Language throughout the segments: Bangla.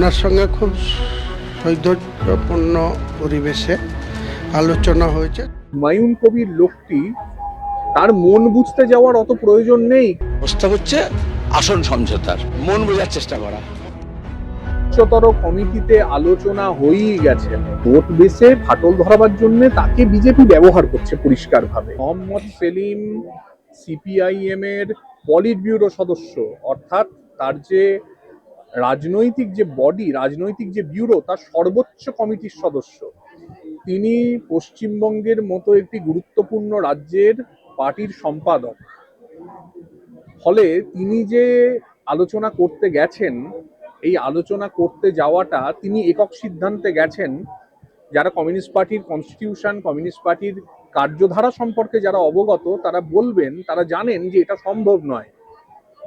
ওনার সঙ্গে খুব সৌন্দর্যপূর্ণ পরিবেশে আলোচনা হয়েছে। মায়ুন কবির লোকটি তার মন বুঝতে যাওয়ার অত প্রয়োজন নেই। প্রস্তাব হচ্ছে আসন সমঝোতার। মন বোঝার চেষ্টা করা। উচ্চতর কমিটিতে আলোচনা হয়েই গেছে। ভোট বেসে ফাটল ধরাবার জন্য তাকে বিজেপি ব্যবহার করছে পরিষ্কারভাবে। মোহাম্মদ সেলিম সিপিআইএম এর পলিট ব্যুরো সদস্য। অর্থাৎ তার যে রাজনৈতিক যে বডি রাজনৈতিক যে ব্যুরো তার সর্বোচ্চ কমিটির সদস্য। তিনি পশ্চিমবঙ্গের মতো একটি গুরুত্বপূর্ণ রাজ্যের পার্টির সম্পাদক। ফলে তিনি যে আলোচনা করতে গেছেন, এই আলোচনা করতে যাওয়াটা তিনি একক সিদ্ধান্তে গেছেন। যারা কমিউনিস্ট পার্টির কনস্টিটিউশন কমিউনিস্ট পার্টির কার্যধারা সম্পর্কে যারা অবগত, তারা বলবেন, তারা জানেন যে এটা সম্ভব নয়।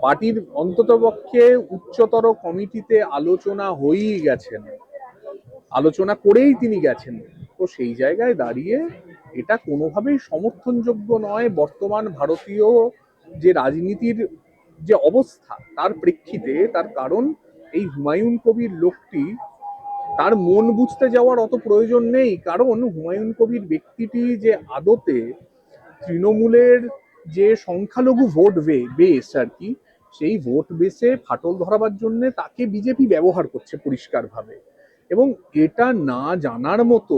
পার্টির অন্ততপক্ষে উচ্চতর কমিটিতে আলোচনা হয়েই গেছেন। আলোচনা করেই তিনি গেছেন। তো সেই জায়গায় দাঁড়িয়ে এটা কোনোভাবেই সমর্থনযোগ্য নয়। বর্তমান ভারতীয় যে রাজনীতির যে অবস্থা, তার প্রেক্ষিতে, তার কারণ, এই হুমায়ুন কবির লোকটি, তার মন বুঝতে যাওয়ার অত প্রয়োজন নেই। কারণ হুমায়ুন কবির ব্যক্তিটি যে আদতে তৃণমূলের যে সংখ্যালঘু ভোট বেস আর কি সেই ভোট বেসে ফাটল ধরাবার জন্য তাকে বিজেপি ব্যবহার করছে পরিষ্কারভাবে। এবং এটা না জানার মতো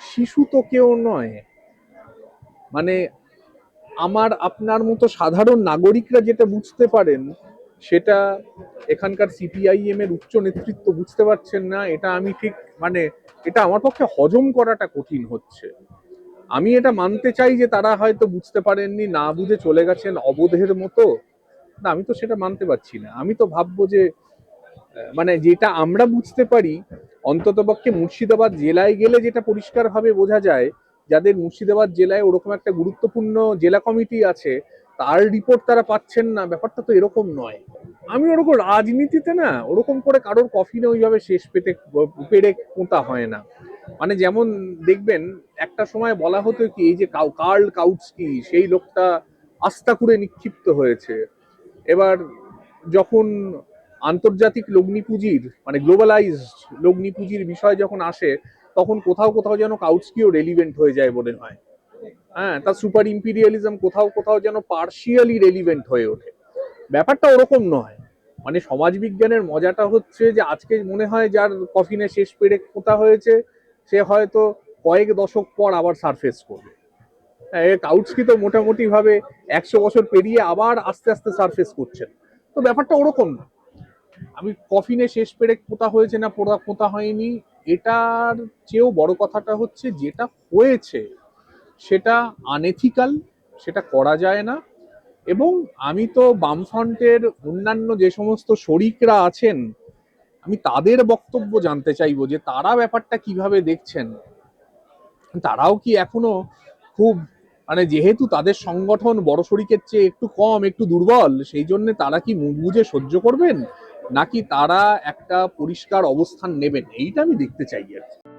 শিশু তো কেউ নয়। মানে আমার, আপনার মতো সাধারণ নাগরিকরা যেটা বুঝতে পারেন, সেটা এখানকার সিপিআইএম এর উচ্চ নেতৃত্ব বুঝতে পারছেন না, এটা আমি ঠিক মানে এটা আমার পক্ষে হজম করাটা কঠিন হচ্ছে। আমি এটা মানতে চাই যে তারা হয়তো বুঝতে পারেননি, না বুঝে চলে গেছেন অবোধের মতো। না, আমি তো সেটা মানতে পারছি না। আমি তো ভাববো যে মানে যেটা আমরা বুঝতে পারি, অন্ততপক্ষে মুর্শিদাবাদ জেলায় গেলে যেটা পরিষ্কারভাবে বোঝা যায়, যাদের মুর্শিদাবাদ জেলায় ওরকম একটা গুরুত্বপূর্ণ জেলা কমিটি আছে, তার রিপোর্ট তারা পাচ্ছেন না, ব্যাপারটা তো এরকম নয়। আমি ওরকম রাজনীতিতে না, ওরকম করে কারোর কফিনে ওইভাবে শেষ পেতে, পেরে পোঁতা হয় না। মানে যেমন দেখবেন, একটা সময় বলা হতো কি, এই যে কার্ল কাউটস্কি সেই লোকটা আস্থা করে নিক্ষিপ্ত হয়েছে। এবার যখন আন্তর্জাতিক লগ্নি পুঁজির মানে গ্লোবালাইজড লগ্নি পুঁজির বিষয় যখন আসে, তখন কোথাও কোথাও যেন কাউটস্কিও রেলিভেন্ট হয়ে যায় মনে হয়। হ্যাঁ তার সুপার ইম্পিরিয়ালিজম কোথাও কোথাও যেন পার্শিয়ালি রেলিভেন্ট হয়ে ওঠে। ব্যাপারটা ওরকম নয়। মানে সমাজবিজ্ঞানের মজাটা হচ্ছে যে, আজকে মনে হয় যার কফিনে শেষ পেরে পোতা হয়েছে, সে হয়তো কয়েক দশক পর আবার সারফেস করবে। কাউটস্কি তো মোটামুটি ভাবে একশো বছর পেরিয়ে আবার আস্তে আস্তে সারফেস করছেন তো ব্যাপারটা ওরকম না। আমি কফিনে শেষ পেড়ে পোতা হয়েছে না পোড়া পোতা হয়নি, এটার চেয়েও বড় কথাটা হচ্ছে যেটা হয়েছে, সেটা আনএথিক্যাল সেটা করা যায় না। এবং আমি তো বামফ্রন্টের অন্যান্য যে সমস্ত শরিকরা আছেন, আমি তাদের বক্তব্য জানতে চাইব যে তারা ব্যাপারটা কীভাবে দেখছেন। তারাও কি এখনও খুব মানে যেহেতু তাদের সংগঠন বড় শরিকের চেয়ে একটু কম, একটু দুর্বল, সেই জন্য তারা কি মুখ বুঝে সহ্য করবেন? নাকি তারা একটা পরিষ্কার অবস্থান নেবেন? এইটা আমি দেখতে চাই আর কি।